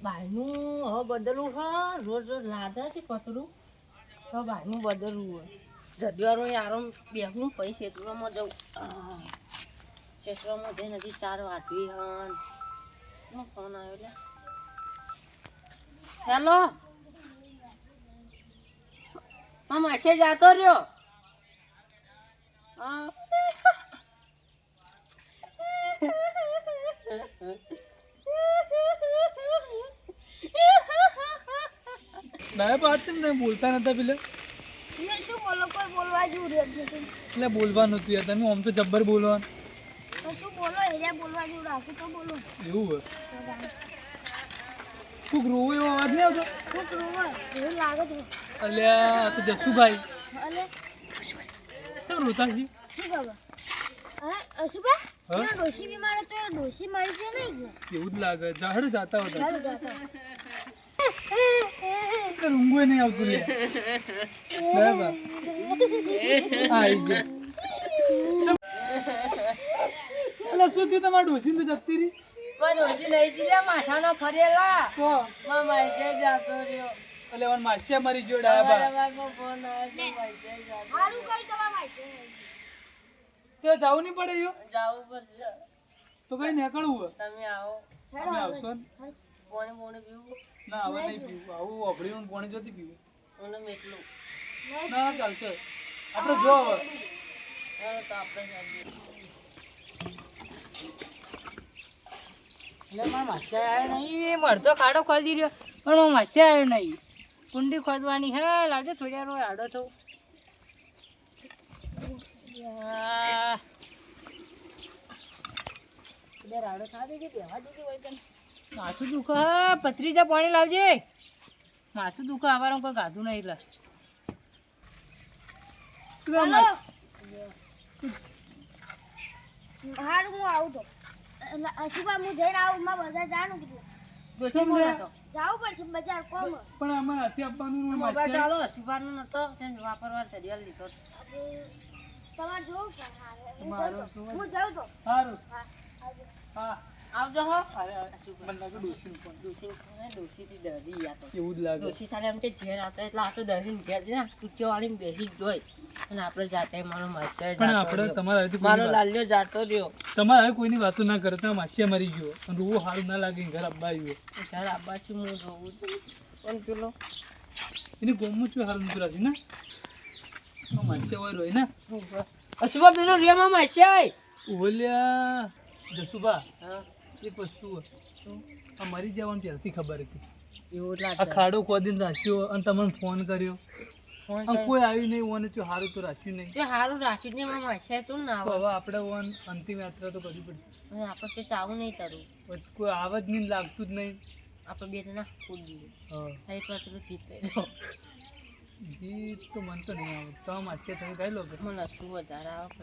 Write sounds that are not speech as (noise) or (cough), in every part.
બહારનું હવે બદલવું હ, રોજ રોજ લાદા છે પતરું હવે બહારનું બદલવું હોય. જદવારો યારો બેગનું પછી ક્ષેત્રમાં જવું. ક્ષેત્રમાં જઈને હજી ચાર વાંચવી હન. કોનો ફોન આવ્યો એટલે હેલો હા મેસેજ આવતો રહ્યો? હા. (laughs) ના વાત છે ને બોલતા નતા પેલે? શું બોલો? કોઈ બોલવા જેવું રહ્યું નથી. એટલે બોલવાનું હતું યાર તમે આમ તો જબ્બર બોલવાનું. શું બોલો? એરિયા બોલવા જેવું રાખું તો બોલો. એવું હોય? શું રોવો એવો અવાજ નહીં આવતો? શું કરું એવું લાગે છે. અલ્યા તો જસુભાઈ. અલે. કેમ રોતા છી શું ખબર? હા અશુભા? હા? એનો ડોશી બીમાર હતો ડોશી મરી છે નહીં એવું જ લાગે. જાહેર જાતા હતા. જાતા. એટલે ઊંઘો નહીં આવતું લે બરાબર આઈ ગયો એટલે શું થયું તમારે ડોસી તો જતી રહી પણ ઓછી નહીં જીલ્યા માથાનો ફરેલા તો માં માઈકે જાતો રહ્યો એટલે મને માસિયા મારી જોડે આયા બા ફોન આવ્યો તો માઈકે જાતો સારું કઈ તમારા માહિતી તો જવું નહીં પડે યો જાવું પડશે તો કઈ નીકળવું તમે આવો તમે આવશો ને પોણે પોણે પીવું? ના હવે નહીં પીવું. આવું અભડીનું પાણી જોતી પીવું? મને મેટલું. ના ચાલશે. આપણે જો હવે. તો આપણે એટલે મારા માસ્યા આવ્યો નહીં. મળતો ખાડો ખોદી રહ્યો પણ હું માસ્યા આવ્યો નહીં. કુંડી ખોદવાની હે લાગે થોડી વાર આડો થવું. આડો થવા દેજે, બેહવા દેજે હોય કને. માથું દુખે. પથરીજા પાણી લાવજે. માથું દુખે આવારમાં કોઈ ગાધું નહીં એટલે હારું હું આવું તો. અશુભા હું જઈને આવું બજાર જવાનું કીધું. જવું પડશે બજાર કોમ. પણ આમાં હાથી આપવાનું મોબાઈલ ચાલો સુભાનો નતો તેને વાપરવા ચડિયાલ લીધો. તમારે જોવું. હું જાઉં તો. જોવું. હું જાઉં તો. સારું હા હા. આવજો હો. મને લાગે ડોસીનું પણ ડોશી ડોશીથી ડરી યા તો. એવું જ લાગે. ડોશી થાલે એમ કે ઘેર આવતો એટલે આ તો ડરીને ઘેર છે ને ટૂંક્યો બેસી જોઈ અને આપણે જાતે મારો માસ્ટર પણ આપણે તમારા હાથે મારો લાલ્યો જાતો રહ્યો. તમારે હવે કોઈની વાતો ના કરે તમે માસિયા મરી ગયો અને રોવું સારું ના લાગે ઘર અબ્બા આવ્યો સર અબ્બા છું હું જોઉં છું. પણ પેલો? એની ગોમમાં છું સારું નથી રાખી ને? માસિયા હોય? રોય ને અશુભા પેલો રેમાં માસ્યા ઓલ્યા જસુબા હા. એક વસ્તુ શું? આ મરી જવાનું ત્યારથી ખબર હતી. એવું આ ખાડો ખોદીને રાખ્યો અને તમને ફોન કર્યો. આમ કોઈ આવ્યું નહીં ઓને જો સારું તો રાખ્યું નહીં. તે સારું નહીં મારા માસે તું ના આવે. હવે આપણે ઓન અંતિમ યાત્રા તો કરવી પડશે. આપણે તે ચાવું નહીં કરું કોઈ આવે જ નહીં લાગતું જ નહીં. આપણે બે જણા ખોદ દઈએ હા. એક વાર ગીત ગાઈ ગીત તો મને તો નહીં આવે તો માસે તમે ગાઈ લો મને શું વધારે આવે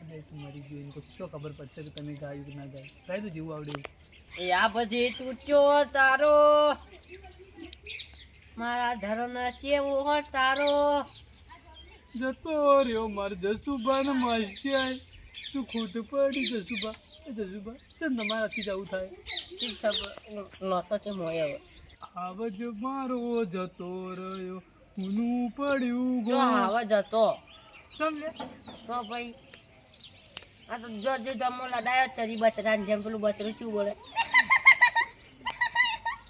એટલે તું મરી ગયો એને તો શું ખબર પડશે કે તમે ગાયું કે ના ગાયું? ગાઈ તો જેવું આવડે. એ આ બધી તું તારો? મારા ધર્મ સેવો હો તારો? જતો રહ્યો માર જસુબા ને માસિયા તું ખોટું પડી જસુબા જસુબા ચલ તમારાથી જ આવું થાય. શું ખબર? નતો તે મોય હવે. આવજ મારો જતો રહ્યો. ઊનું પડ્યું ગો આવા જતો ચમ લે તો ભાઈ આ તો જો જો જમો લડાયો તરી બતરાને જેમ પેલું બતરું શું બોલે?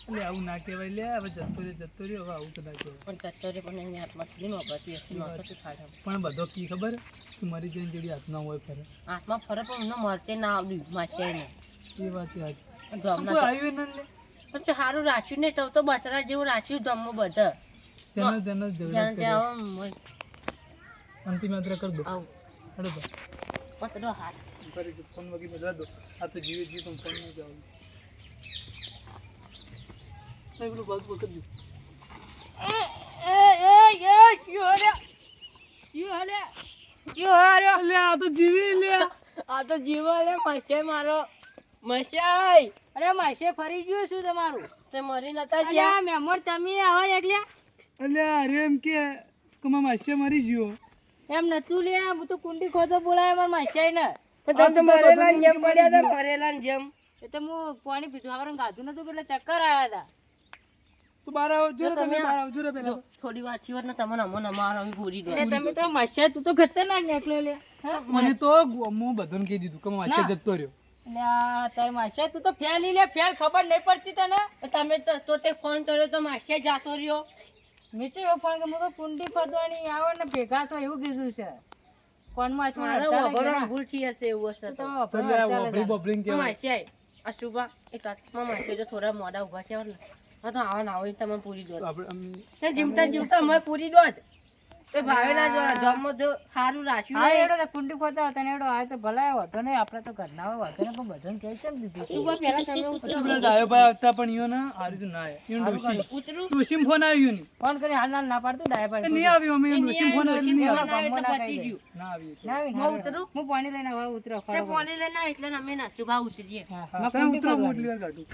એટલે આવું ના કહેવાય. લે હવે જતો રહ્યો જતો રહ્યો. હવે આવું તો ના કહેવાય. પણ ચચ્ચરે પણ એની હાથમાં થોડી નહોતી હશે. નહોતો તું ખાધા પણ બધો કી ખબર? તું મરી જઈને જેવી હાથમાં હોય ખરે. હાથમાં ફરે પણ મને મળતે ના આવડ્યું માસ્યાને એ વાત યાદ કોઈ આવ્યું ના પણ તે સારું રાખ્યું નહીં તો તો બસરા જેવું રાખ્યું ધમો બધા. તેને તેને. ત્યાં અંતિમ યાત્રા કરી દો. આવું. હેડો તો પતરો હાથ કરી દો ફોન વગી બદલા દો. આ તો જીવે જીવ તમે ફોન નહીં જાવ નહીં પેલું બાજુ પકડી દો. અલે આ તો જીવી લે આ તો જીવો લે મસે મારો ગયું. મરી ને એમ મરી નતું લે હું તો કુંડી ખોદો બોલાય માર માસાઈ ને. પણ તમે તો મરેલા ને જેમ પડ્યા હતા મરેલા ને જેમ. એ તો હું પાણી પીધું આવરણ ગાધું નતું એટલે ચક્કર આવ્યા હતા. તું બહાર આવજો જો તમે બહાર આવજો ને પેલા થોડી વાતથી ને તમને અમને અમારો અમે પૂરી દો. તમે તો માસ્યા તું તો ખતરનાક નીકળ્યો લે. મને તો હું બધન કહી દીધું કે માસે જતો રહ્યો. તારી માસ્યા તું તો ફેલ લે ફેલ ખબર નહીં પડતી તને. તમે તો તો તે ફોન કર્યો તો માસ્યા જાતો રહ્યો. મેં પણ કે મું તો કુંડી ખોદવાની આવે ને ભેગા તો એવું કીધું છે. કોનમાં છું મારે લાગ્યા. ભૂલથી હશે એવું હશે તો. લાગ્યા. બોબલિંગ કહેવાય. માસે અશુભા એક હાથમાં માસે જો થોડા મોડા ઊભા થયા ને. તો આવો ના આવો ઈ તમે પૂરી દો. આપણે જીમતા જીમતા અમે પૂરી દો જ. એ ભાવે જો જમો તો સારું રાખ્યું હા એડો તો કુંડી ખોદતા હતા ને એડો આ તો ભલા હતો ને આપણે તો ઘરના હોય ને પણ બધાને કહી કેમ દીધું અશુભા પહેલા તમે ઉતરો. ડાયો ભાઈ આવતા પણ ઈયો ને આ રીતે ના ઈયો ડોશી. ઉતરું. ડોશીમાં ફોન આવ્યો નહીં. ફોન કરી હાલ ના પાડતું ડાય એ નહીં આવ્યો અમે એ ફોન આવ્યો, આવ્યો નહીં આવ્યો. ફોન આવ્યો એટલે પતી ગયું. ના આવ્યું હું ઉતરું? હું પાણી લઈને હવે ઉતરો તે પાણી લઈને એટલે અમે ના અશુભા ઉતરીએ. હા, હા. ઉતરો હું વાર કાઢું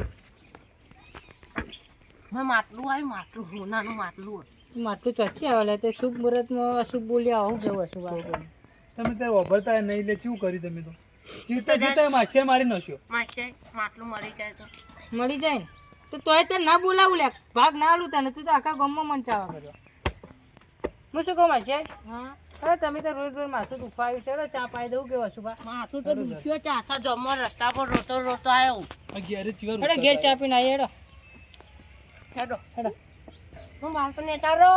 મેં માટલું આવ્યું માટલું નાનું માટલું માટલું ચોથી આવે લે તો શુભ મુહૂર્તમાં અશુભ બોલ્યા આવું કેવું અશુભ આવે? તમે ત્યારે વાપરતા નહીં એટલે શું કર્યું તમે તો? જીતા જીતા માસિયા મારી નશ્યો માસે માટલું મરી જાય તો. મળી જાય ને? તો તોય તે ના બોલાવું લે. ભાગ ના આલું તને. તું તો આખા ગામમાં મંચાવા કર્યો. હું શું કહું માસી હા. અરે તમે તો રોજ રોજ માથું દુખાવ્યું છે. ચા પાઈ દઉં કે અશુભા માથું તો દુખ્યો છે. આખા જમવા રસ્તા પર રોતો રોતો આવ્યો. ઘેર ચા પીને આવી હેડો. હેડો. હેડો. હું બાળકો નેતા રહો